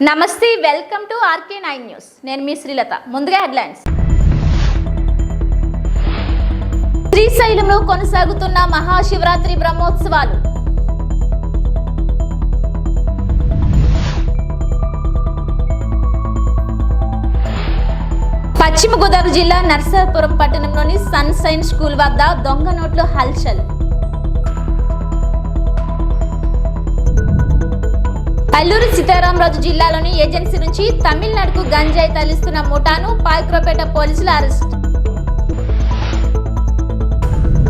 నమస్తే welcome to RK nine news. నేను మీ శ్రీలత. ముందుగా హెడ్లైన్స్. శ్రీశైలంలో కొనసాగుతున్న మహాశివరాత్రి బ్రహ్మోత్సవాలు. పశ్చిమ గోదావరి జిల్లా నర్సాపురం పట్టణంలోని సన్షైన్ స్కూల్ వద్ద దొంగ నోట్లు హల్చల్. అల్లూరి సీతారామరాజు జిల్లాలోని ఏజెన్సీ నుంచి తమిళనాడుకు గంజాయి తరలిస్తున్న ముఠాను పాయక్రోపేట పోలీసులు అరెస్ట్.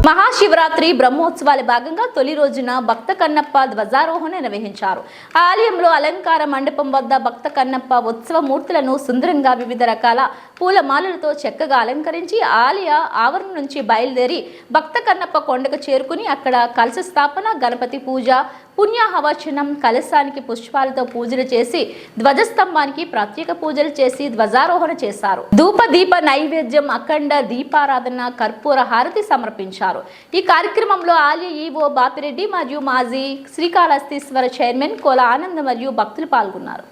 మహాశివరాత్రి బ్రహ్మోత్సవాల భాగంగా తొలి రోజున భక్త కన్నప్ప ధ్వజారోహణ నిర్వహించారు. ఆలయంలో అలంకార మండపం వద్ద భక్త కన్నప్ప ఉత్సవ మూర్తులను సుందరంగా వివిధ రకాల పూలమాలలతో చక్కగా అలంకరించి ఆలయ ఆవరణ నుంచి బయలుదేరి భక్త కన్నప్ప కొండకు చేరుకుని అక్కడ కలశ స్థాపన గణపతి పూజ పుణ్యాహవచనం కలశానికి పుష్పాలతో పూజలు చేసి ధ్వజస్తంభానికి ప్రత్యేక పూజలు చేసి ధ్వజారోహణ చేశారు. ధూప దీప నైవేద్యం అఖండ దీపారాధన కర్పూర హారతి సమర్పించారు. ఈ కార్యక్రమంలో ఆలయ ఈవో బాపిరెడ్డి మరియు మాజీ శ్రీకాళహస్తీశ్వర చైర్మన్ కోల ఆనంద్ మరియు భక్తులు పాల్గొన్నారు.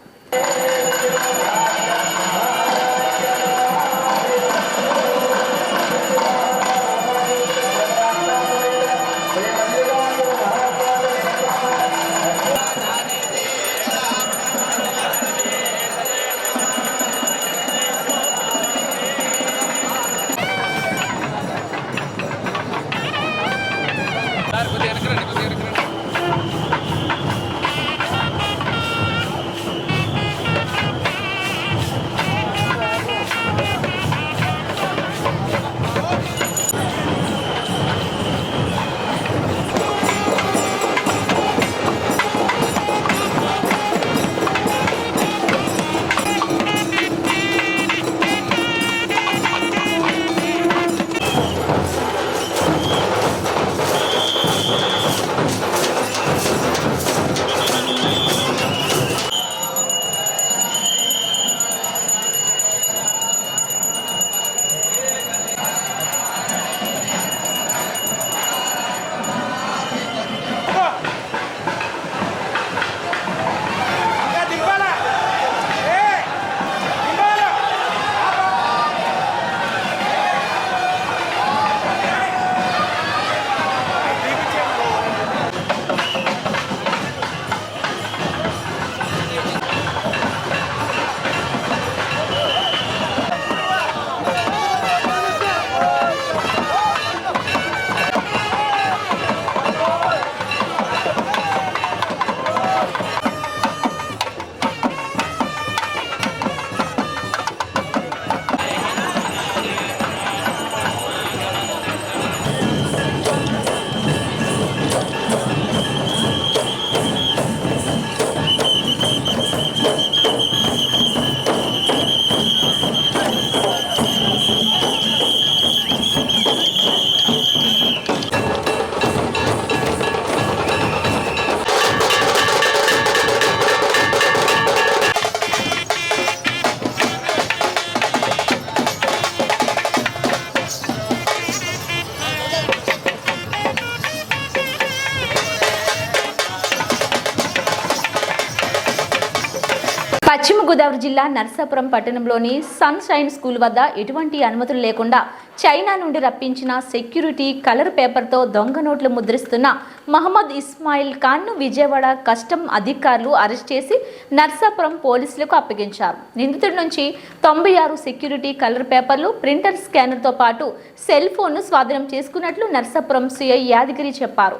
జిల్లా నర్సాపురం పట్టణంలోని సన్ షైన్ స్కూల్ వద్ద ఎటువంటి అనుమతులు లేకుండా చైనా నుండి రప్పించిన సెక్యూరిటీ కలర్ పేపర్తో దొంగ నోట్లు ముద్రిస్తున్న మహమ్మద్ ఇస్మాయిల్ ఖాన్ను విజయవాడ కస్టమ్ అధికారులు అరెస్ట్ చేసి నర్సాపురం పోలీసులకు అప్పగించారు. నిందితుడి నుంచి తొంభై ఆరు సెక్యూరిటీ కలర్ పేపర్లు ప్రింటర్ స్కానర్తో పాటు సెల్ ఫోన్ను స్వాధీనం చేసుకున్నట్లు నర్సాపురం సిఐ యాదగిరి చెప్పారు.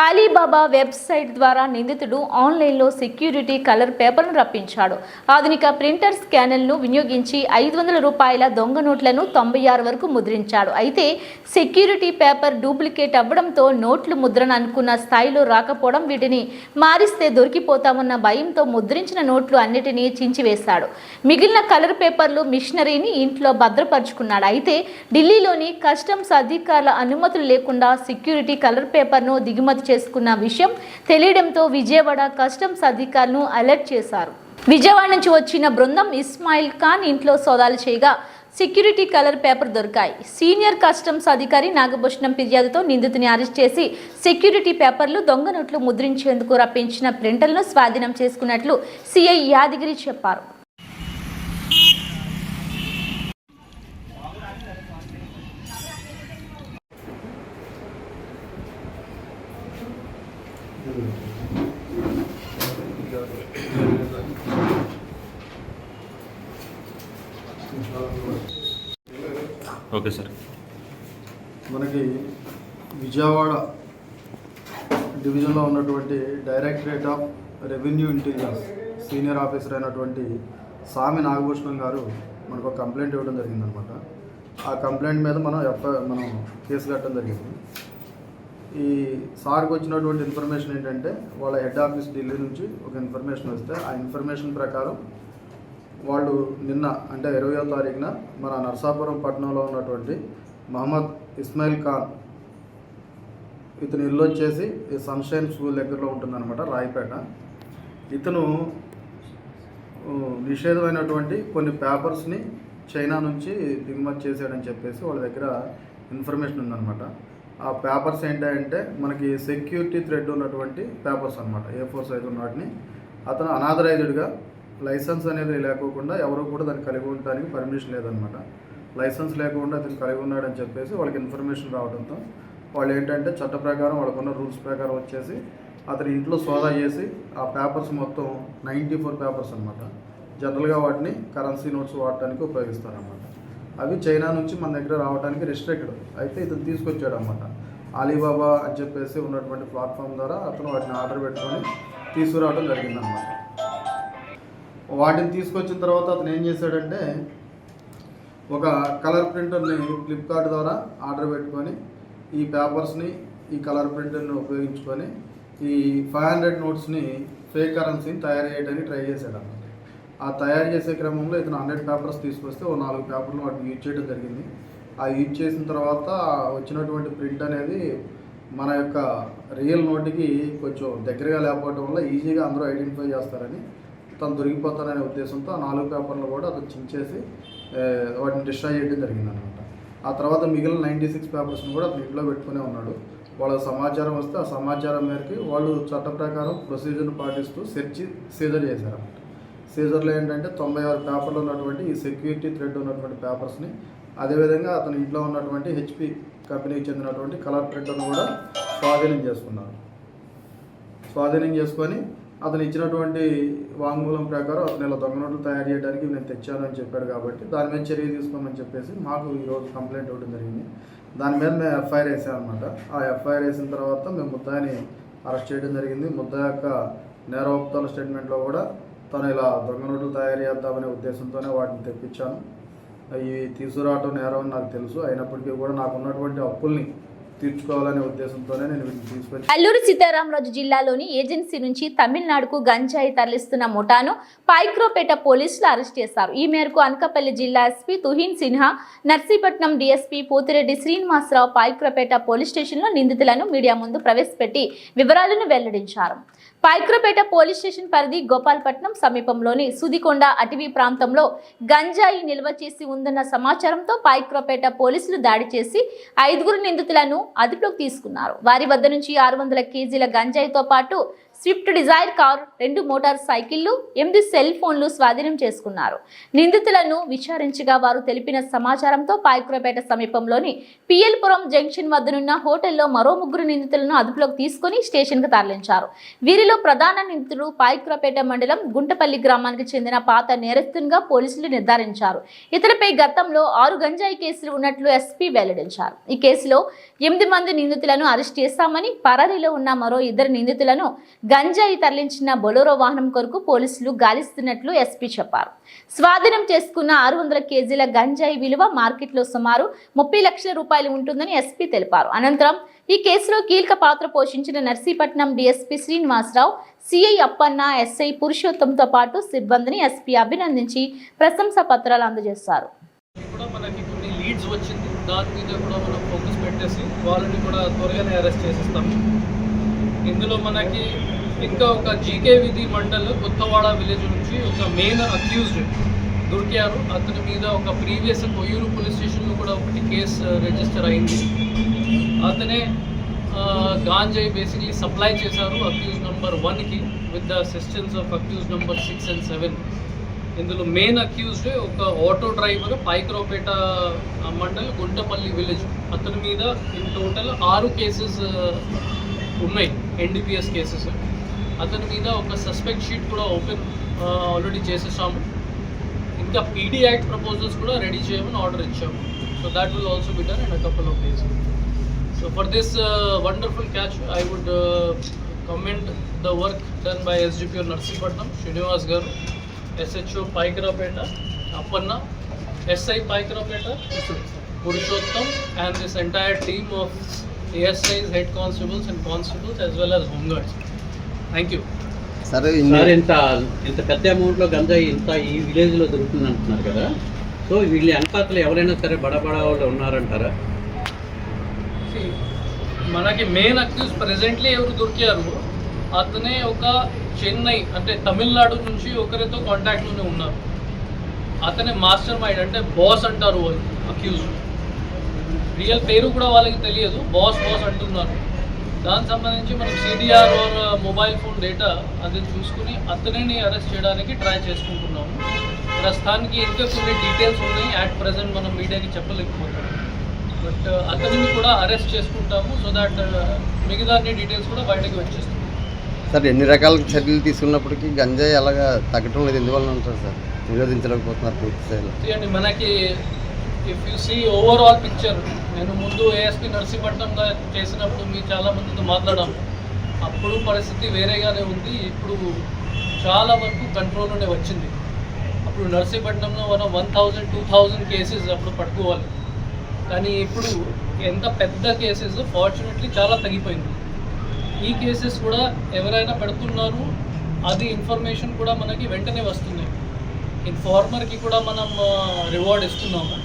అలీబాబా వెబ్సైట్ ద్వారా నిందితుడు ఆన్లైన్లో సెక్యూరిటీ కలర్ పేపర్ను రప్పించాడు. ఆధునిక ప్రింటర్ స్కానర్ను వినియోగించి ఐదు వందల రూపాయల దొంగ నోట్లను తొంభై ఆరు వరకు ముద్రించాడు. అయితే సెక్యూరిటీ పేపర్ డూప్లికేట్ అవ్వడంతో నోట్లు ముద్రణ అనుకున్న స్థాయిలో రాకపోవడం వీటిని మారిస్తే దొరికిపోతామన్న భయంతో ముద్రించిన నోట్లు అన్నిటినీ చించివేశాడు. మిగిలిన కలర్ పేపర్లు మిషనరీని ఇంట్లో భద్రపరుచుకున్నాడు. అయితే ఢిల్లీలోని కస్టమ్స్ అధికారుల అనుమతులు లేకుండా సెక్యూరిటీ కలర్ పేపర్ను దిగుమతి చేసుకున్న విషయం తెలియడంతో విజయవాడ కస్టమ్స్ అధికారులను అలర్ట్ చేశారు. విజయవాడ నుంచి వచ్చిన బృందం ఇస్మాయిల్ ఖాన్ ఇంట్లో సోదాలు చేయగా సెక్యూరిటీ కలర్ పేపర్ దొరికాయి. సీనియర్ కస్టమ్స్ అధికారి నాగభూషణం ఫిర్యాదుతో నిందితుని అరెస్ట్ చేసి సెక్యూరిటీ పేపర్లు దొంగ నోట్లు ముద్రించేందుకు రప్పించిన ప్రింటర్లను స్వాధీనం చేసుకున్నట్లు సిఐ యాదగిరి చెప్పారు. Okay sir. మనకి విజయవాడ డివిజన్లో ఉన్నటువంటి directorate of revenue intelligence senior officer అయినటువంటి స్వామి నాగభూషణం గారు మనకు ఒక కంప్లైంట్ ఇవ్వడం జరిగిందనమాట. ఆ కంప్లైంట్ మీద మనం ఎఫ్ఐ మనం కేసు కట్టడం జరిగింది. ఈ సార్కి వచ్చినటువంటి ఇన్ఫర్మేషన్ ఏంటంటే వాళ్ళ హెడ్ ఆఫీస్ ఢిల్లీ నుంచి ఒక ఇన్ఫర్మేషన్ వస్తే ఆ ఇన్ఫర్మేషన్ ప్రకారం వాళ్ళు నిన్న అంటే ఇరవయో తారీఖున మన నరసాపురం పట్టణంలో ఉన్నటువంటి మహమ్మద్ ఇస్మాయిల్ ఖాన్ ఇతను ఇల్లు వచ్చేసి సన్షైన్ స్కూల్ దగ్గరలో ఉంటుందన్నమాట రాయపేట. ఇతను నిషేధమైనటువంటి కొన్ని పేపర్స్ని చైనా నుంచి దిగుమతి చేశాడని చెప్పేసి వాళ్ళ దగ్గర ఇన్ఫర్మేషన్ ఉందన్నమాట. ఆ పేపర్స్ ఏంటంటే మనకి సెక్యూరిటీ థ్రెడ్ ఉన్నటువంటి పేపర్స్ అనమాట ఏ ఫోర్ సైజ్ ఉన్న వాటిని అతను అనాథరైజ్డ్గా లైసెన్స్ అనేది లేకోకుండా ఎవరు కూడా దాన్ని కలిగి ఉండడానికి పర్మిషన్ లేదనమాట. లైసెన్స్ లేకుండా అతను కలిగి ఉన్నాడని చెప్పేసి వాళ్ళకి ఇన్ఫర్మేషన్ రావడంతో వాళ్ళు ఏంటంటే చట్ట ప్రకారం వాళ్ళకున్న రూల్స్ ప్రకారం వచ్చేసి అతని ఇంట్లో సోదా చేసి ఆ పేపర్స్ మొత్తం నైంటీ ఫోర్ పేపర్స్ అనమాట. జనరల్గా వాటిని కరెన్సీ నోట్స్ వాడటానికి ఉపయోగిస్తారనమాట. అవి చైనా నుంచి మన దగ్గర రావడానికి రిస్ట్రిక్టెడ్ అయితే ఇతను తీసుకొచ్చాడు అనమాట అలీబాబా అని చెప్పేసి ఉన్నటువంటి ప్లాట్ఫామ్ ద్వారా అతను వాటిని ఆర్డర్ పెట్టుకొని తీసుకురావడం జరిగిందనమాట. వాటిని తీసుకొచ్చిన తర్వాత అతను ఏం చేశాడంటే ఒక కలర్ ప్రింటర్ని ఫ్లిప్కార్ట్ ద్వారా ఆర్డర్ పెట్టుకొని ఈ పేపర్స్ని ఈ కలర్ ప్రింటర్ని ఉపయోగించుకొని ఈ ఫైవ్ హండ్రెడ్ నోట్స్ని ఫేక్ కరెన్సీని తయారు చేయడానికి ట్రై చేశాడు అన్నమాట ఆ తయారు చేసే క్రమంలో ఇతను హండ్రెడ్ పేపర్స్ తీసుకొస్తే ఓ నాలుగు పేపర్లు వాటిని యూజ్ చేయడం జరిగింది. ఆ యూజ్ చేసిన తర్వాత వచ్చినటువంటి ప్రింట్ అనేది మన యొక్క రియల్ నోటికి కొంచెం దగ్గరగా లేకపోవడం వల్ల ఈజీగా అందరూ ఐడెంటిఫై చేస్తారని తను దొరికిపోతాననే ఉద్దేశంతో ఆ నాలుగు పేపర్లు కూడా అతను చించేసి వాటిని డిస్ట్రాయ్ చేయడం జరిగిందనమాట. ఆ తర్వాత మిగిలిన నైంటీ సిక్స్ పేపర్స్ని కూడా అతను ఇంట్లో పెట్టుకునే ఉన్నాడు. వాళ్ళ సమాచారం వస్తే ఆ సమాచారం మేరకు వాళ్ళు చట్ట ప్రకారం ప్రొసీజర్ను పాటిస్తూ సెర్చ్ సీజర్ చేశారన్నమాట సీజర్లో ఏంటంటే తొంభై ఆరు పేపర్లు ఉన్నటువంటి ఈ సెక్యూరిటీ థ్రెడ్ ఉన్నటువంటి పేపర్స్ని అదేవిధంగా అతని ఇంట్లో ఉన్నటువంటి హెచ్పి కంపెనీకి చెందినటువంటి కలర్ ప్రింటర్ను కూడా స్వాధీనం చేసుకున్నారు. స్వాధీనం చేసుకొని అతను ఇచ్చినటువంటి వాంగ్మూలం ప్రకారం అతను ఇలా దొంగ నోట్లు తయారు చేయడానికి నేను తెచ్చాను అని చెప్పాడు కాబట్టి దాని మీద చర్య తీసుకోమని చెప్పేసి మాకు ఈరోజు కంప్లైంట్ ఇవ్వడం జరిగింది. దాని మీద మేము ఎఫ్ఐఆర్ వేసామన్నమాట. ఆ ఎఫ్ఐఆర్ వేసిన తర్వాత మేము ముద్దాయిని అరెస్ట్ చేయడం జరిగింది. ముద్దా యొక్క నేరోక్తాల స్టేట్మెంట్లో కూడా తను ఇలా దొంగ నోట్లు తయారు చేద్దామనే ఉద్దేశంతోనే వాటిని తెప్పించాను. అవి తీసుకురావటం నేరం అని నాకు తెలుసు. అయినప్పటికీ కూడా నాకు ఉన్నటువంటి అప్పుల్ని తీర్చుకోవాలనే ఉద్దేశంతోనే నేను తీసుకొచ్చి సీతారామరాజు జిల్లాలోని ఏజెన్సీ నుంచి తమిళనాడుకు గంజాయి తరలిస్తున్న ముఠాను పైక్రోపేట పోలీసులు అరెస్ట్ చేశారు. ఈ మేరకు అనకాపల్లి జిల్లా SP Tuhin Sinha Narsipatnam DSP Pothireddy Srinivasarao Paikraopeta police స్టేషన్లో నిందితులను మీడియా ముందు ప్రవేశపెట్టి వివరాలను వెల్లడించారు. పైక్రపేట పోలీస్ స్టేషన్ పరిధి గోపాల్పట్నం సమీపంలోని సుదికొండ అటవీ ప్రాంతంలో గంజాయి నిల్వ చేసి ఉందన్న సమాచారంతో పైక్రపేట పోలీసులు దాడి చేసి ఐదుగురు నిందితులను అదుపులోకి తీసుకున్నారు. వారి వద్ద నుంచి ఆరు వందల కేజీల గంజాయితో పాటు స్విఫ్ట్ డిజైర్ కార్ రెండు మోటార్ సైకిళ్ళు ఎనిమిది సెల్ ఫోన్లు స్వాధీనం చేసుకున్నారు. నిందితులను విచారించగా వారు తెలిపిన సమాచారంతో పాయకురపేట సమీపంలోని పిఎల్పురం జంక్షన్ వద్దనున్న హోటల్లో మరో ముగ్గురు నిందితులను అదుపులోకి తీసుకుని స్టేషన్కు తరలించారు. వీరిలో ప్రధాన నిందితుడు పాయకురపేట మండలం గుంటపల్లి గ్రామానికి చెందిన పాత నేరస్తునిగా పోలీసులు నిర్ధారించారు. ఇతడిపై గతంలో ఆరు గంజాయి కేసులు ఉన్నట్లు ఎస్పీ వెల్లడించారు. ఈ కేసులో ఎనిమిది మంది నిందితులను అరెస్ట్ చేస్తామని పరారీలో ఉన్న మరో ఇద్దరు నిందితులను గంజాయి తరలించిన బొలోరో వాహనం కొరకు పోలీసులు గాలిస్తున్నట్లు ఎస్పీ చెప్పారు. స్వాధీనం చేసుకున్న ఆరు వందల కేజీల గంజాయి విలువ మార్కెట్లో సుమారు ముప్పై లక్షల రూపాయలు ఉంటుందని ఎస్పీ తెలిపారు. అనంతరం ఈ కేసులో కీలక పాత్ర పోషించిన Narsipatnam DSP Srinivasarao CI Appanna SI పురుషోత్తంతో పాటు సిబ్బందిని ఎస్పీ అభినందించి ప్రశంసా పత్రాలు అందజేశారు. లీడ్స్ వచ్చింది. దాని మీద కూడా మనం ఫోకస్ పెట్టేసి వాళ్ళని కూడా త్వరగానే అరెస్ట్ ఇందులో మనకి ఇంకా ఒక జీకే విధి మండల్ కొత్తవాడ విలేజ్ నుంచి ఒక మెయిన్ అక్యూజ్డ్ దొరికారు. అతని మీద ఒక ప్రీవియస్ కొయ్యూరు పోలీస్ స్టేషన్లో కూడా ఒకటి కేసు uh, రిజిస్టర్ అయింది. అతనే uh, గాంజాయి బేసిక్లీ సప్లై చేశారు అక్యూజ్ నెంబర్ వన్కి with the assistance of accused number six and seven ఇందులో మెయిన్ అక్యూజ్డ్ ఒక auto driver Paikaraopeta mandal Guntapalli village అతని మీద ఇన్ టోటల్ ఆరు కేసెస్ uh, ఉన్నాయి ఎన్డీపీఎస్ కేసెస్ అతని మీద ఒక సస్పెక్ట్ షీట్ కూడా ఓపెన్ ఆల్రెడీ చేసేసాము. ఇంకా పీడీ యాక్ట్ ప్రపోజల్స్ కూడా రెడీ చేయమని ఆర్డర్ ఇచ్చాము. So that will also be done and couple of days so for this wonderful catch I would commend the work done by SDPO Narsipatnam Srinivas garu SHO Paikaraopeta Appanna SI Paikaraopeta Purushottam and this entire team of ASIs head constables and constables as well as home guards thank you సరే sir ఇంత ఇంత పెద్ద అమౌంట్లో గంజాయి ఇంత ఈ విలేజ్లో దొరుకుతుంది అంటున్నారు కదా. సో వీళ్ళ వెనకాతలు ఎవరైనా సరే బడబడ వాళ్ళు ఉన్నారంటారా? See, మనకి మెయిన్ అక్యూజ్ ప్రెసెంట్లీ ఎవరు దొరికారు అతనే ఒక చెన్నై అంటే తమిళనాడు నుంచి ఒకరితో కాంటాక్ట్లోనే ఉన్నారు. అతనే మాస్టర్ మైండ్ అంటే బాస్ అంటారు అక్యూజ్ రియల్ పేరు కూడా వాళ్ళకి తెలియదు బాస్ బాస్ అంటున్నారు. దానికి సంబంధించి మనం CDR or mobile phone data అది చూసుకుని అతనిని అరెస్ట్ చేయడానికి ట్రై చేసుకుంటున్నాము. ప్రస్తుతానికి ఇంకా కొన్ని డీటెయిల్స్ ఉన్నాయి. యాట్ ప్రజెంట్ మనం మీడియాకి చెప్పలేకపోతాం బట్ అతనిని కూడా అరెస్ట్ చేసుకుంటాము. సో దాట్ మిగతా అన్ని డీటెయిల్స్ కూడా బయటకి వచ్చేస్తాయి. సార్ ఎన్ని రకాల చర్యలు తీసుకున్నప్పటికీ గంజాయి అలాగా తగ్గటం లేదు. ఎందువల్ల ఉంటారు సార్? నిరోధించలేకపోతున్నారు పూర్తి స్థాయిలో. మనకి if you see overall picture నేను ముందు ఏఎస్పీ నరసింహపట్నంగా చేసినప్పుడు మీ చాలా మందితో మాట్లాడాము అప్పుడు పరిస్థితి వేరేగానే ఉంది. ఇప్పుడు చాలా వరకు కంట్రోల్లోనే వచ్చింది. అప్పుడు నర్సీపట్నంలో మనం one thousand two thousand cases అప్పుడు పట్టుకోవాలి. కానీ ఇప్పుడు ఎంత పెద్ద కేసెస్ ఫార్చునేట్లీ చాలా తగ్గిపోయింది. ఈ కేసెస్ కూడా ఎవరైనా పెడుతున్నారు అది ఇన్ఫర్మేషన్ కూడా మనకి వెంటనే వస్తుంది. ఇన్ఫార్మర్కి కూడా మనం రివార్డ్ ఇస్తున్నాము.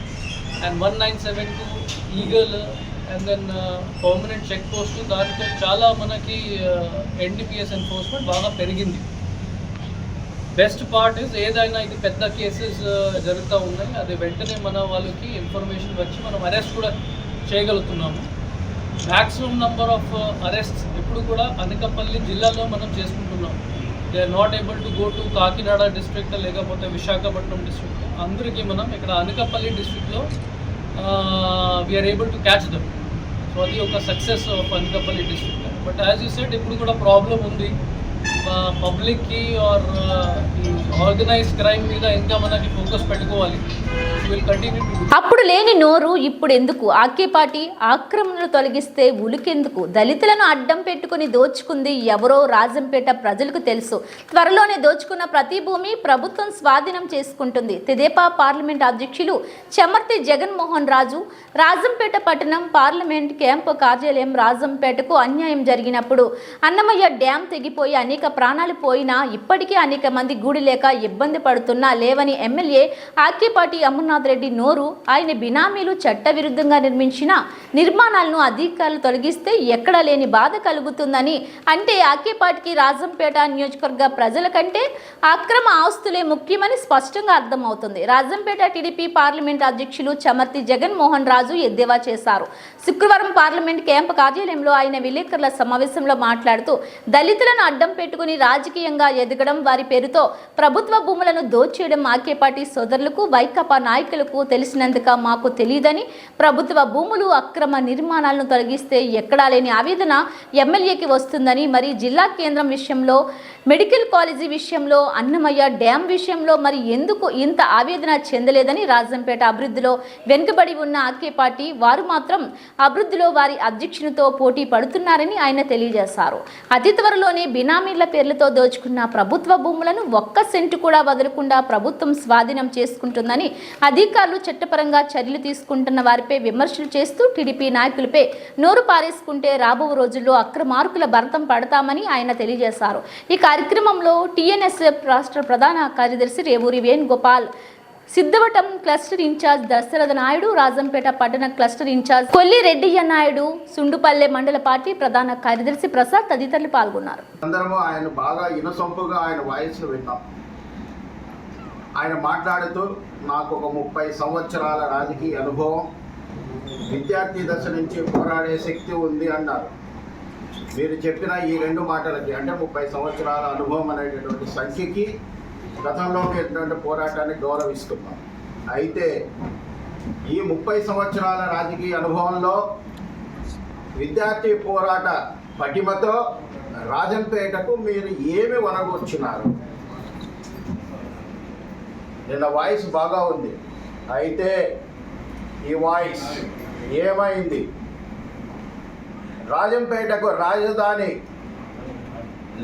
And one nine seven two eagle and then permanent check post దానితో చాలా మనకి ఎన్డీపీఎస్ ఎన్ఫోర్స్మెంట్ బాగా పెరిగింది. బెస్ట్ పార్ట్ ఇస్ ఏదైనా ఇది పెద్ద కేసెస్ జరుగుతూ ఉన్నాయి అది వెంటనే మన వాళ్ళకి ఇన్ఫర్మేషన్ వచ్చి మనం అరెస్ట్ కూడా చేయగలుగుతున్నాము. మ్యాక్సిమం నెంబర్ ఆఫ్ అరెస్ట్ ఇప్పుడు కూడా అనకాపల్లి జిల్లాలో మనం చేసుకుంటున్నాం. They are not able to go to Kakinada district లేకపోతే విశాఖపట్నం డిస్ట్రిక్ట్ అందరికీ మనం ఇక్కడ అనకాపల్లి డిస్ట్రిక్ట్లో we're able to catch them so అది ఒక success of Anakapalli district but as you said ఇప్పుడు కూడా ప్రాబ్లం ఉంది. పబ్లిక్కి ఆర్ ఆర్గనైజ్ క్రైమ్ మీద ఇంకా మనకి ఫోకస్ పెట్టుకోవాలి. అప్పుడు లేని నోరు ఇప్పుడు ఎందుకు? ఆక్యపాటి ఆక్రమణలు తొలగిస్తే ఉలికెందుకు? దళితులను అడ్డం పెట్టుకుని దోచుకుంది ఎవరో రాజంపేట ప్రజలకు తెలుసు. త్వరలోనే దోచుకున్న ప్రతి భూమి ప్రభుత్వం స్వాధీనం చేసుకుంటుంది. తెదేపా పార్లమెంట్ అధ్యక్షులు చెమర్తి జగన్మోహన్ రాజు రాజంపేట పట్టణం పార్లమెంట్ క్యాంపు కార్యాలయం రాజంపేటకు అన్యాయం జరిగినప్పుడు అన్నమయ్య డ్యాం తెగిపోయి అనేక ప్రాణాలు పోయినా ఇప్పటికీ అనేక మంది గూడి లేక ఇబ్బంది పడుతున్నా లేవని ఎమ్మెల్యే ఆక్యపాటి అమర్నాథ్ రెడ్డి నోరు ఆయన బినామీలు చట్టవిరుద్ధంగా నిర్మించిన నిర్మాణాలను అధికారులు తొలగిస్తే ఎక్కడ లేని బాధ కలుగుతుందని అంటే ఆకేపాటికి రాజంపేట నియోజకవర్గ ప్రజల కంటే అక్రమ ఆస్తులే ముఖ్యమని స్పష్టంగా అర్థమవుతుంది. రాజంపేట టీడీపీ పార్లమెంట్ అధ్యక్షులు చమర్తి జగన్మోహన్ రాజు ఎద్దేవా చేశారు. శుక్రవారం పార్లమెంట్ క్యాంప్ కార్యాలయంలో ఆయన విలేకరుల సమావేశంలో మాట్లాడుతూ దళితులను అడ్డం పెట్టుకుని రాజకీయంగా ఎదగడం వారి పేరుతో ప్రభుత్వ భూములను దోచేయడం ఆకేపాటి సోదరులకు వైకాపా నాయకులకు తెలిసినందుక మాకు తెలియదని ప్రభుత్వ భూములు అక్రమ నిర్మాణాలను తొలగిస్తే ఎక్కడా లేని ఆవేదన ఎమ్మెల్యేకి వస్తుందని మరి జిల్లా కేంద్రం విషయంలో మెడికల్ కాలేజీ విషయంలో అన్నమయ్య డ్యాం విషయంలో మరి ఎందుకు ఇంత ఆవేదన చెందలేదని రాజంపేట అభివృద్ధిలో వెనుకబడి ఉన్న ఆకేపాటి వారు మాత్రం అభివృద్ధిలో వారి అధ్యక్షునితో పోటీ పడుతున్నారని ఆయన తెలియజేశారు. అతి త్వరలోనే బినామీల పేర్లతో దోచుకున్న ప్రభుత్వ భూములను ఒక్క సెంటు కూడా వదలకుండా ప్రభుత్వం స్వాధీనం చేసుకుంటుందని అధికారులు చట్టపరంగా చర్యలు తీసుకుంటున్న వారిపై విమర్శలు చేస్తూ టీడీపీ నాయకులపై నోరు పారేసుకుంటే రాబో రోజుల్లో అక్రమార్కుల భరతం పడతామని ఆయన తెలియజేశారు. ఈ కార్యక్రమంలో టీఎన్ఎస్ఎఫ్ రాష్ట్ర ప్రధాన కార్యదర్శి రేవూరి వేణుగోపాల్ సిద్ధవటం క్లస్టర్ ఇన్ఛార్జ్ దశరథ నాయుడు రాజంపేట పట్టణ క్లస్టర్ ఇన్ఛార్జ్ కొల్లి రెడ్డియ్య నాయుడు సుండుపల్లె మండల పార్టీ ప్రధాన కార్యదర్శి ప్రసాద్ తదితరులు పాల్గొన్నారు. అందరము ఆయన బాగా ఇనసొంపుగా ఆయన వాయిస్ విన్నాం. ఆయన మాట్లాడుతూ నాకు ఒక ముప్పై సంవత్సరాల రాజకీయ అనుభవం. విద్యార్థి దశ నుంచి పోరాడే శక్తి ఉంది అన్నారు. మీరు చెప్పిన ఈ రెండు మాటలకి అంటే ముప్పై సంవత్సరాల అనుభవం అనేటటువంటి సంఖ్యకి గతంలో ఉన్నటువంటి పోరాటాన్ని గౌరవిస్తున్నాం. అయితే ఈ ముప్పై సంవత్సరాల రాజకీయ అనుభవంలో విద్యార్థి పోరాట పటిమతో రాజంపేటకు మీరు ఏమి వనగొచ్చినారు నిన్న వాయిస్ బాగా ఉంది. అయితే ఈ వాయిస్ ఏమైంది? రాజంపేటకు రాజధాని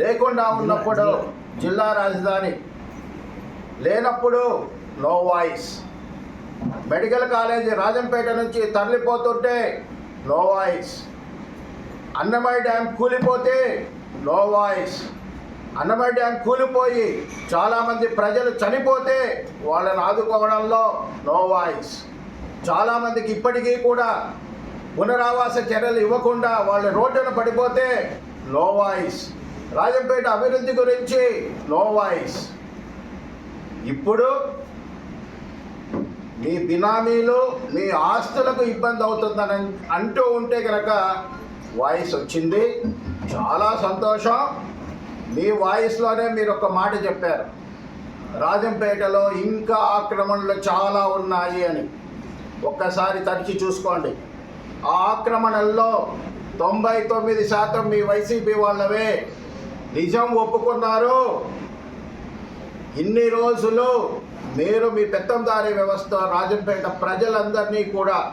లేకుండా ఉన్నప్పుడు జిల్లా రాజధాని లేనప్పుడు no voice. Medical college Rajampet నుంచి తరలిపోతుంటే నో వాయిస్. అన్నమయ్య డ్యామ్ కూలిపోతే నో వాయిస్. అన్నమయ్య డ్యామ్ కూలిపోయి చాలామంది ప్రజలు చనిపోతే వాళ్ళని ఆదుకోవడంలో నో వాయిస్ చాలామందికి ఇప్పటికీ కూడా పునరావాస చర్యలు ఇవ్వకుండా వాళ్ళు రోడ్డున పడిపోతే నో వాయిస్ రాజంపేట అభివృద్ధి గురించి నో వాయిస్ ఇప్పుడు మీ బినామీలు మీ ఆస్తులకు ఇబ్బంది అవుతుందని అంటూ ఉంటే కనుక వాయిస్ వచ్చింది. చాలా సంతోషం. మీ వాయిస్లోనే మీరు ఒక మాట చెప్పారు. రాజంపేటలో ఇంకా ఆక్రమణలు చాలా ఉన్నాయి అని. ఒక్కసారి తడిచి చూసుకోండి. ఆ ఆక్రమణల్లో తొంభై తొమ్మిది శాతం మీ వైసీపీ వాళ్ళవే. నిజం ఒప్పుకున్నారు. ఇన్ని రోజులు మీరు మీ పెత్తందారీ వ్యవస్థ రాజంపేట ప్రజలందరినీ కూడా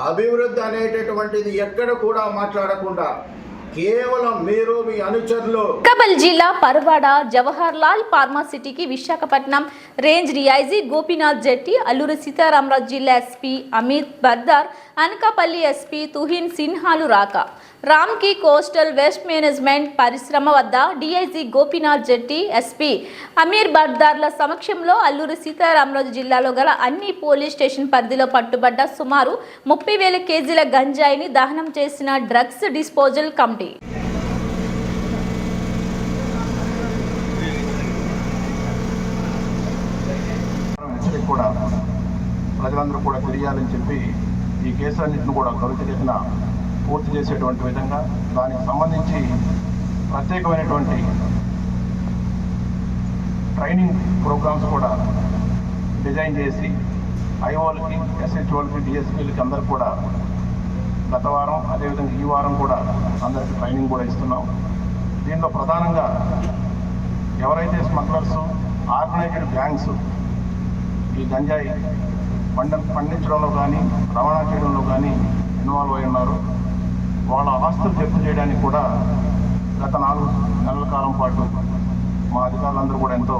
అభివృద్ధి అనేటటువంటిది ఎక్కడ కూడా మాట్లాడకుండా కేవలం మీరు మీ అనుచరులు. కబల్ జిల్లా పర్వాడ జవహర్ లాల్ ఫార్మాసిటీకి విశాఖపట్నం రేంజ్ డిఐజీ గోపీనాథ్ జెట్టి అల్లూరి సీతారామరాజు జిల్లా ఎస్పీ అమిత్ బర్దార్ అనకాపల్లి ఎస్పీ తుహిన్ సిన్హాలు రాక. రామ్కి కోస్టల్ వెస్ట్ మేనేజ్మెంట్ పరిశ్రమ వద్ద డీఐజీ గోపీనాథ్ జెట్టి ఎస్పీ అమీర్ బర్దార్ల సమక్షంలో అల్లూరి సీతారామరాజు జిల్లాలో గల అన్ని పోలీస్ స్టేషన్ పరిధిలో పట్టుబడ్డ సుమారు ముప్పై వేల కేజీల గంజాయిని దహనం చేసిన డ్రగ్స్ డిస్పోజల్ కమిటీ. కూడా ప్రజలందరూ కూడా తెలియాలని చెప్పి ఈ కేసులన్నింటిని కూడా త్వరితగతిన పూర్తి చేసేటువంటి విధంగా దానికి సంబంధించి ప్రత్యేకమైనటువంటి ట్రైనింగ్ ప్రోగ్రామ్స్ కూడా డిజైన్ చేసి ఐఓలకి ఎస్హెచ్ఓలకి డిఎస్పీలకి అందరికి కూడా గత వారం అదేవిధంగా ఈ వారం కూడా అందరికి ట్రైనింగ్ కూడా ఇస్తున్నాం. దీనిలో ప్రధానంగా ఎవరైతే స్మగ్లర్స్ ఆర్గనైజ్డ్ గ్యాంగ్స్ ఈ గంజాయి పండ పండించడంలో కానీ రవాణా చేయడంలో కానీ ఇన్వాల్వ్ అయి ఉన్నారు. వాళ్ళ ఆస్తులు జప్తు చేయడానికి కూడా గత నాలుగు నెలల కాలం పాటు మా అధికారులందరూ కూడా ఎంతో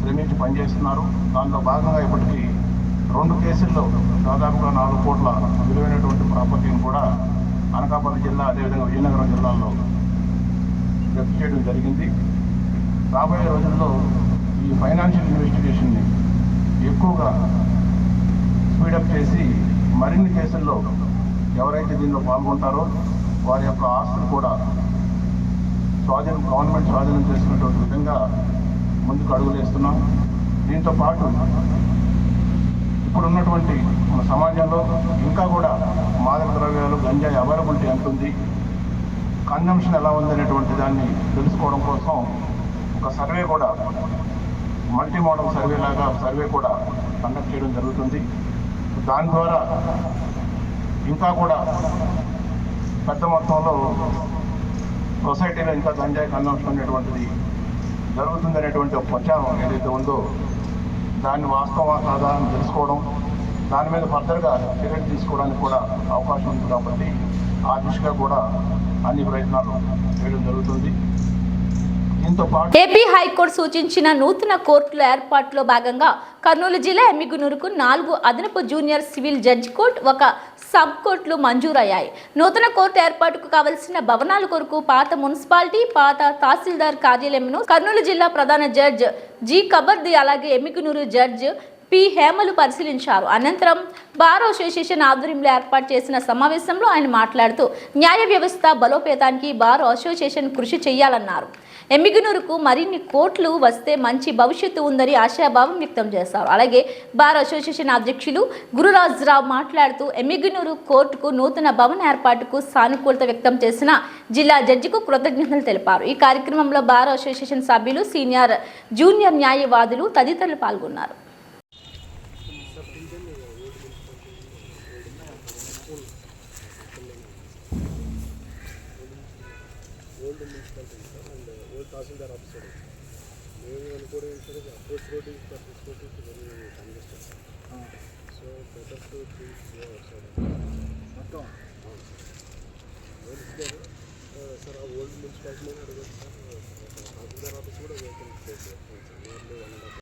శ్రమించి పనిచేస్తున్నారు. దానిలో భాగంగా ఇప్పటికీ రెండు కేసుల్లో దాదాపుగా నాలుగు కోట్ల విలువైనటువంటి ప్రాపర్టీని కూడా అనకాపల్లి జిల్లా అదేవిధంగా విజయనగరం జిల్లాల్లో జప్తు చేయడం జరిగింది. రాబోయే రోజుల్లో ఈ ఫైనాన్షియల్ ఇన్వెస్టిగేషన్ని ఎక్కువగా స్పీడప్ చేసి మరిన్ని కేసుల్లో ఎవరైతే దీనిలో పాల్గొంటారో వారి యొక్క ఆస్తులు కూడా స్వాధీనం గవర్నమెంట్ స్వాధీనం చేసుకునేటువంటి విధంగా ముందుకు అడుగులేస్తున్నాం దీంతో పాటు ఇప్పుడు ఉన్నటువంటి మన సమాజంలో ఇంకా కూడా మాదక ద్రవ్యాలు గంజాయి అవైలబిలిటీ ఎంత ఉంది? కన్జంప్షన్ ఎలా ఉందనేటువంటి దాన్ని తెలుసుకోవడం కోసం ఒక సర్వే కూడా మల్టీ మోడల్ సర్వే లాగా సర్వే కూడా కండక్ట్ చేయడం జరుగుతుంది. దాని ద్వారా ఇంకా కూడా పెద్ద మొత్తంలో సొసైటీలో ఇంకా గంజాయి కన్సంప్షన్ అనేటువంటిది జరుగుతుందనేటువంటి ఒక ప్రచారం ఏదైతే ఉందో దాన్ని వాస్తవా కాదా అని తెలుసుకోవడం దాని మీద ఫర్దర్గా చర్యలు తీసుకోవడానికి కూడా అవకాశం ఉంది కాబట్టి ఆ దిశగా కూడా అన్ని ప్రయత్నాలు చేయడం జరుగుతుంది. ఏపీ హైకోర్టు సూచించిన నూతన కోర్టుల ఏర్పాటులో భాగంగా కర్నూలు జిల్లా ఎమ్మిగునూరుకు నాలుగు అదనపు జూనియర్ సివిల్ జడ్జి కోర్టు ఒక సబ్ కోర్టులు మంజూరయ్యాయి. నూతన కోర్టు ఏర్పాటుకు కావలసిన భవనాల కొరకు పాత మున్సిపాలిటీ పాత తహసీల్దార్ కార్యాలయంను కర్నూలు జిల్లా ప్రధాన జడ్జ్ జి. కబర్ది అలాగే ఎమ్మిగునూరు జడ్జ్ పి. హేమలు పరిశీలించారు. అనంతరం బార్ అసోసియేషన్ ఆధ్వర్యంలో ఏర్పాటు చేసిన సమావేశంలో ఆయన మాట్లాడుతూ న్యాయ వ్యవస్థ బలోపేతానికి బార్ అసోసియేషన్ కృషి చేయాలన్నారు. ఎమ్మిగనూరుకు మరిన్ని కోట్లు వస్తే మంచి భవిష్యత్తు ఉందని ఆశాభావం వ్యక్తం చేశారు. అలాగే బార్ అసోసియేషన్ అధ్యక్షులు గురురాజరావు మాట్లాడుతూ ఎమ్మిగనూరు కోర్టుకు నూతన భవన ఏర్పాటుకు సానుకూలత వ్యక్తం చేసిన జిల్లా జడ్జికు కృతజ్ఞతలు తెలిపారు. ఈ కార్యక్రమంలో బార్ అసోసియేషన్ సభ్యులు సీనియర్ జూనియర్ న్యాయవాదులు తదితరులు పాల్గొన్నారు. ಕೊಡುತ್ತದೆ ಎಲ್ಲಿ ಒಳ್ಳೆಯದು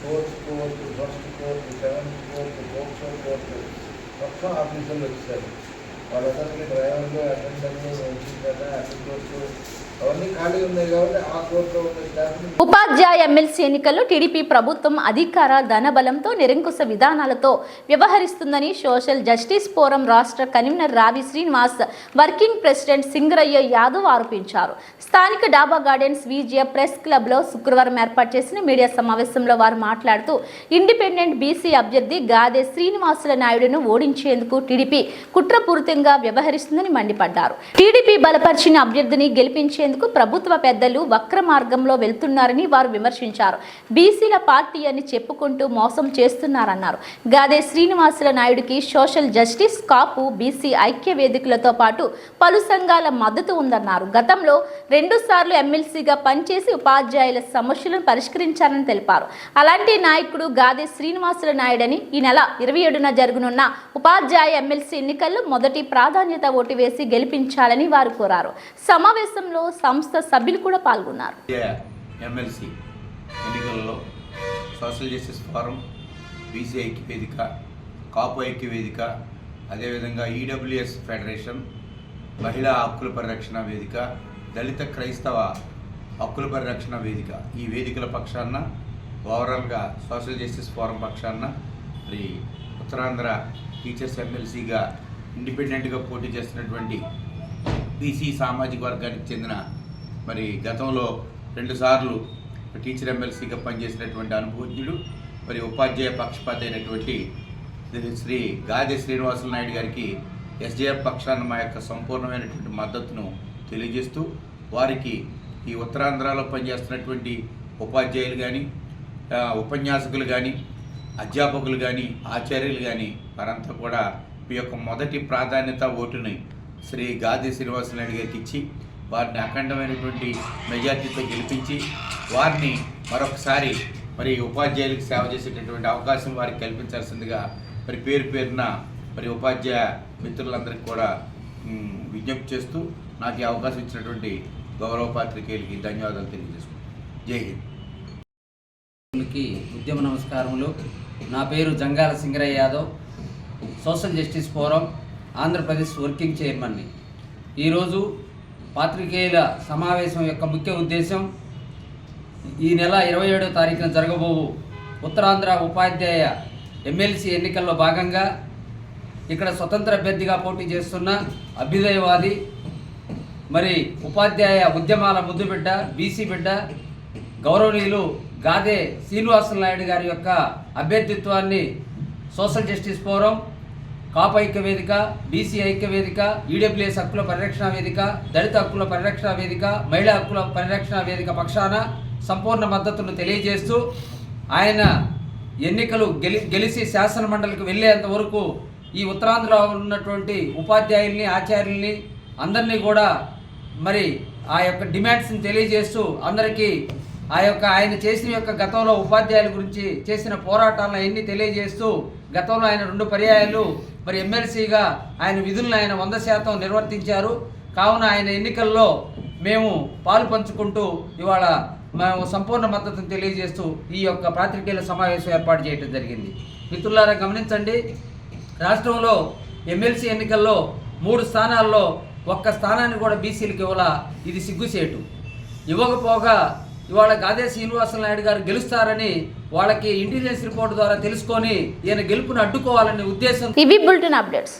fourth court first court seventh court POCSO court మొత్తం ఆఫీసర్లు వచ్చారు వాళ్ళందరికీ డ్రైవర్లు అటెండర్లు వచ్చిందట అటెండర్స్ ఉపాధ్యాయ ఎమ్మెల్సీ ఎన్నికల్లో టీడీపీ ప్రభుత్వం అధికార ధనబలంతో నిరంకుశ విధానాలతో వ్యవహరిస్తుందని సోషల్ జస్టిస్ ఫోరం రాష్ట్ర convener Ravi Srinivas working president Singarayya Yadav ఆరోపించారు. స్థానిక డాబా గార్డెన్స్ విజయ ప్రెస్ క్లబ్లో శుక్రవారం ఏర్పాటు చేసిన మీడియా సమావేశంలో వారు మాట్లాడుతూ ఇండిపెండెంట్ బీసీ అభ్యర్థి గాదే శ్రీనివాసుల నాయుడును ఓడించేందుకు టీడీపీ కుట్రపూరితంగా వ్యవహరిస్తుందని మండిపడ్డారు. టీడీపీ బలపరిచిన అభ్యర్థిని గెలిపించేందుకు ప్రభుత్వ పెద్దలు వక్ర మార్గంలో వెళ్తున్నారని వారు విమర్శించారు. బీసీల పార్టీ అని చెప్పుకుంటూ మోసం చేస్తున్నారన్నారు. గాదే శ్రీనివాసుల నాయుడికి సోషల్ జస్టిస్ కాపు బీసీ ఐక్య వేదికలతో పాటు పలు సంఘాల మద్దతు ఉందన్నారు. గతంలో రెండుసార్లు ఎమ్మెల్సీగా పనిచేసి ఉపాధ్యాయుల సమస్యలను పరిష్కరించారని తెలిపారు. అలాంటి నాయకుడు గాదే శ్రీనివాసుల నాయుడని ఈ నెల ఇరవై ఏడున జరగనున్న ఉపాధ్యాయ ఎమ్మెల్సీ ఎన్నికల్లో మొదటి ప్రాధాన్యత ఓటు వేసి గెలిపించాలని వారు కోరారు. సమావేశంలో సంస్థ సభ్యులు కూడా పాల్గొన్నారు. ఎమ్మెల్సీ ఎన్నికల్లో సోషల్ జస్టిస్ ఫోరం బీసీ ఐక్య వేదిక కాపు ఐక్య వేదిక అదేవిధంగా ఈడబ్ల్యూఎస్ ఫెడరేషన్ మహిళా హక్కుల పరిరక్షణ వేదిక దళిత క్రైస్తవ హక్కుల పరిరక్షణ వేదిక ఈ వేదికల పక్షాన ఓవరాల్గా సోషల్ జస్టిస్ ఫోరం పక్షాన మరి ఉత్తరాంధ్ర టీచర్స్ ఎమ్మెల్సీగా ఇండిపెండెంట్గా పోటీ చేస్తున్నటువంటి బీసీ సామాజిక వర్గానికి చెందిన మరి గతంలో రెండుసార్లు టీచర్ ఎమ్మెల్సీగా పనిచేసినటువంటి అనుభవజ్ఞుడు మరి ఉపాధ్యాయ పక్షపాత అయినటువంటి శ్రీ- గాది శ్రీనివాసులు నాయుడు గారికి ఎస్డిఎఫ్ పక్షాన మా యొక్క సంపూర్ణమైనటువంటి మద్దతును తెలియజేస్తూ వారికి ఈ ఉత్తరాంధ్రలో పనిచేస్తున్నటువంటి ఉపాధ్యాయులు కానీ ఉపన్యాసకులు కానీ అధ్యాపకులు కానీ ఆచార్యులు కానీ వారంతా కూడా మీ యొక్క మొదటి ప్రాధాన్యత ఓటుని శ్రీ గాది శ్రీనివాసనాయుడు గారికి ఇచ్చి వారిని అఖండమైనటువంటి మెజార్టీతో గెలిపించి వారిని మరొకసారి మరి ఉపాధ్యాయులకు సేవ చేసేటటువంటి అవకాశం వారికి కల్పించాల్సిందిగా మరి పేరు పేరున మరి ఉపాధ్యాయ మిత్రులందరికీ కూడా విజ్ఞప్తి చేస్తూ నాకు ఈ అవకాశం ఇచ్చినటువంటి గౌరవ పాత్రికేయులకి ధన్యవాదాలు తెలియజేసుకుంటాను జై హింద్. ఉద్యమ నమస్కారములు. నా పేరు Jangala Singarayya Yadav. Social justice forum Andhra Pradesh working చైర్మన్ని. ఈరోజు పాత్రికేయుల సమావేశం యొక్క ముఖ్య ఉద్దేశం ఈ నెల ఇరవై ఏడో తారీఖున జరగబోవు ఉత్తరాంధ్ర ఉపాధ్యాయ ఎమ్మెల్సీ ఎన్నికల్లో భాగంగా ఇక్కడ స్వతంత్ర అభ్యర్థిగా పోటీ చేస్తున్న అభ్యుదయవాది మరి ఉపాధ్యాయ ఉద్యమాల ముద్దు బిడ్డ బీసీ బిడ్డ గౌరవనీయులు గాదే శ్రీనివాస నాయుడు గారి యొక్క అభ్యర్థిత్వాన్ని social justice forum Kapu Aikya Vedika BC ఐక్య వేదిక ఈడబ్ల్యూఎస్ హక్కుల పరిరక్షణ వేదిక దళిత హక్కుల పరిరక్షణ వేదిక మహిళా హక్కుల పరిరక్షణ వేదిక పక్షాన సంపూర్ణ మద్దతును తెలియజేస్తూ ఆయన ఎన్నికలు గెలి గెలిచి శాసన మండలికి వెళ్ళేంత వరకు ఈ ఉత్తరాంధ్రలో ఉన్నటువంటి ఉపాధ్యాయుల్ని ఆచార్యుల్ని అందరినీ కూడా మరి ఆ యొక్క డిమాండ్స్ని తెలియజేస్తూ అందరికీ ఆ యొక్క ఆయన చేసిన యొక్క గతంలో ఉపాధ్యాయుల గురించి చేసిన పోరాటాలను అన్ని తెలియజేస్తూ గతంలో ఆయన రెండు పర్యాయాలు మరి ఎమ్మెల్సీగా ఆయన విధులను ఆయన వంద శాతం నిర్వర్తించారు. కావున ఆయన ఎన్నికల్లో మేము పాలు పంచుకుంటూ ఇవాళ మేము సంపూర్ణ మద్దతును తెలియజేస్తూ ఈ యొక్క పాత్రికేయుల సమావేశం ఏర్పాటు చేయడం జరిగింది. మిత్రులారా గమనించండి రాష్ట్రంలో ఎమ్మెల్సీ ఎన్నికల్లో మూడు స్థానాల్లో ఒక్క స్థానాన్ని కూడా బీసీలకు ఇవ్వాల? ఇది సిగ్గుసేటు ఇవ్వకపోగా ఇవాళ గాదే శ్రీనివాస నాయుడు గారు గెలుస్తారని వాళ్ళకి ఇంటెలిజెన్స్ రిపోర్ట్ ద్వారా తెలుసుకొని ఈయన గెలుపుని అడ్డుకోవాలనే ఉద్దేశం ఇవి బులెటిన్ అప్డేట్స్.